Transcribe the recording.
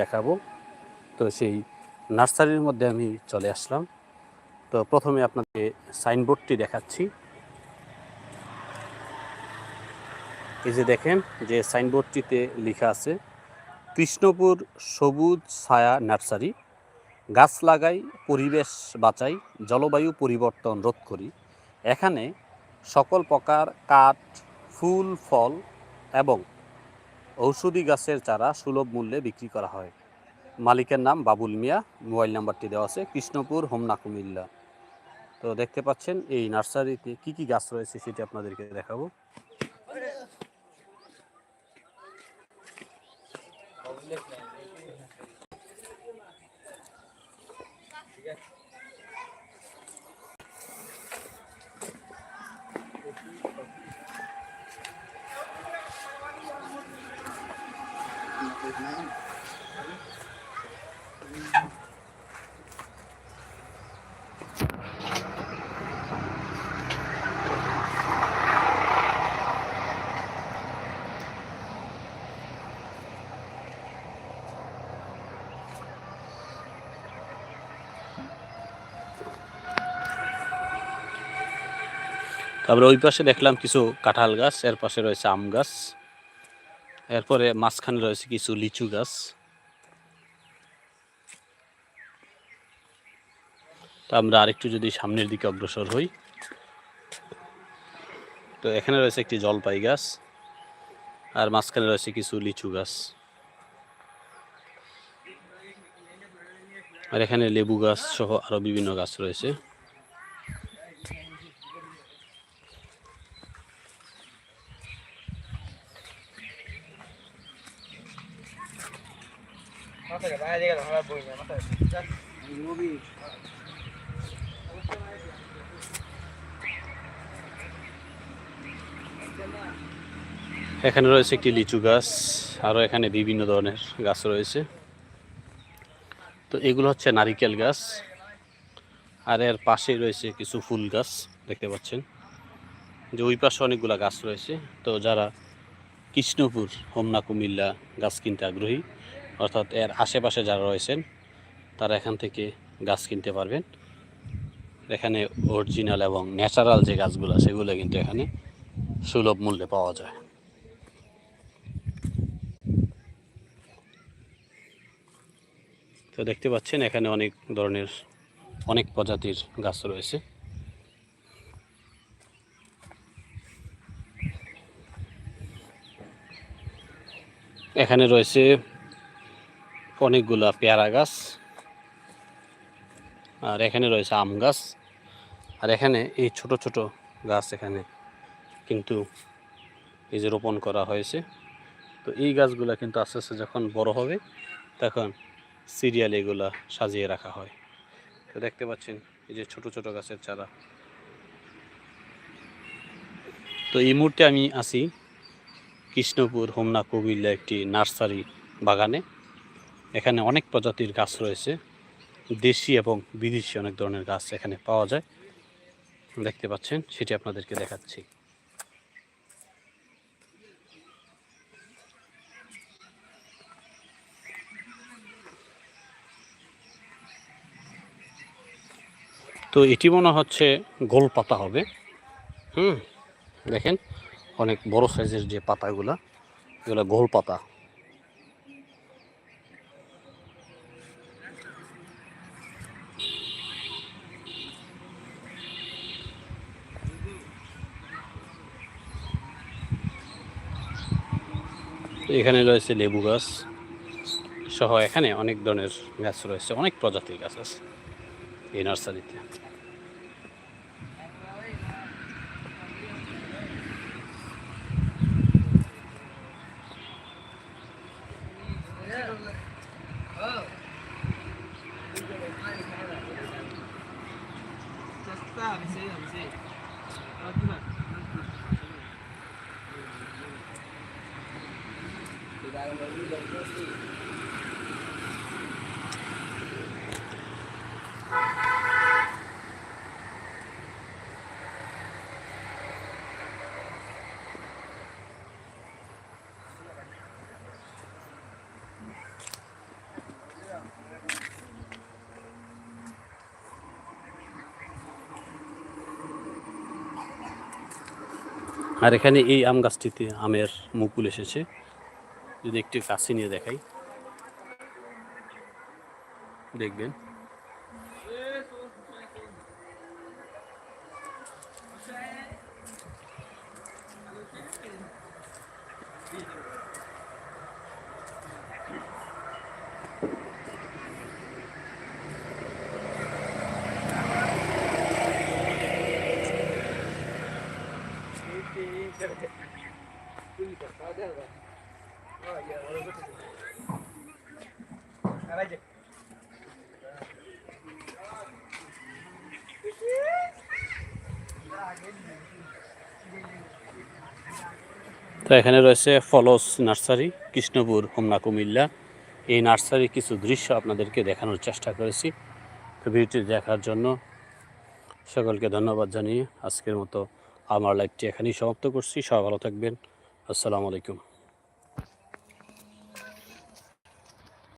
দেখাবো। তো সেই নার্সারির মধ্যে আমি চলে আসলাম। তো প্রথমে আপনাকে সাইনবোর্ডটি দেখাচ্ছি। এই যে দেখেন যে সাইনবোর্ডটিতে লেখা আছে, কৃষ্ণপুর সবুজ ছায়া নার্সারি, গাছ লাগাই, পরিবেশ বাঁচাই, জলবায়ু পরিবর্তন রোধ করি। এখানে সকল প্রকার কাঠ, ফুল, ফল এবং ঔষধি গাছের চারা সুলভ মূল্যে বিক্রি করা হয়। মালিকের নাম বাবুল মিয়া, মোবাইল নাম্বারটি দেওয়া আছে কৃষ্ণপুর, হোমনা, কুমিল্লা। তো দেখতে পাচ্ছেন এই নার্সারিতে কি কি গাছ রয়েছে সেটি আপনাদেরকে দেখাবো। তারপরে ওই পাশে দেখলাম কিছু কাঁঠাল গাছ এর পাশে রয়েছে আম গাছ। এরপরে মাঝখানে রয়েছে কিছু লিচু গাছ। তো আমরা আরেকটু যদি সামনের দিকে অগ্রসর হই। তো এখানে রয়েছে একটি জলপাই গাছ আর মাঝখানে রয়েছে কিছু লিচু গাছ। আর এখানে লেবু গাছ সহ আরও বিভিন্ন গাছ রয়েছে। এখানে রয়েছে একটি লিচু গাছ আরও এখানে বিভিন্ন ধরনের গাছ রয়েছে। তো এগুলো হচ্ছে নারিকেল গাছ, আর এর পাশে রয়েছে কিছু ফুল গাছ, দেখতে পাচ্ছেন। যে ওই পাশে অনেকগুলা গাছ রয়েছে। তো যারা কৃষ্ণপুর, হোমনা কুমিল্লা গাছ কিনতে আগ্রহী অর্থাৎ এর আশেপাশে যারা রয়েছেন, তারা এখান থেকে গাছ কিনতে পারবেন। এখানে অরিজিনাল এবং ন্যাচারাল যে গাছগুলো, সেগুলো কিন্তু এখানে সুলভ মূল্যে পাওয়া যায়। তো দেখতে পাচ্ছেন, এখানে অনেক ধরনের, অনেক প্রজাতির গাছ রয়েছে। এখানে রয়েছে অনেকগুলা পেয়ারা গাছ। আর এখানে রয়েছে আম গাছ। আর এখানে এই ছোট ছোট গাছ এখানে কিন্তু এই যে রোপণ করা হয়েছে। তো এই গাছগুলো কিন্তু আস্তে আস্তে যখন বড় হবে, তখন সিরিয়াল এগুলা সাজিয়ে রাখা হয়। তো দেখতে পাচ্ছেন, এই যে ছোট ছোট গাছের চারা। তো এই মুহূর্তে আমি আছি কৃষ্ণপুর হোমনা কুমিল্লা একটি নার্সারি বাগানে। এখানে অনেক প্রজাতির গাছ রয়েছে। দেশি এবং বিদেশি অনেক ধরনের গাছ এখানে পাওয়া যায়। দেখতে পাচ্ছেন, সেটি আপনাদেরকে দেখাচ্ছি। তো এটি মনে হচ্ছে গোল পাতা হবে। হুম, দেখেন, অনেক বড় সাইজের যে পাতাগুলা, এগুলো গোল পাতা। এখানে রয়েছে লেবু গাছ সহ এখানে অনেক ধরনের গাছ রয়েছে, অনেক প্রজাতির গাছ আছে এই নার্সারিতে আর এখানে এই আম গাছটিতে আমের মুকুল এসেছে। যদি একটু কাছে নিয়ে দেখাই। দেখবেন। তো এখানে রয়েছে ফলস নার্সারি, কৃষ্ণপুর, হোমনা, কুমিল্লা। এই নার্সারির কিছু দৃশ্য আপনাদেরকে দেখানোর চেষ্টা করেছি। তো ভিডিওটি দেখার জন্য সকলকে ধন্যবাদ জানিয়ে আজকের মতো আমার লাইভটি এখানেই সমাপ্ত করছি। সবাই ভালো থাকবেন। আসসালামু আলাইকুম।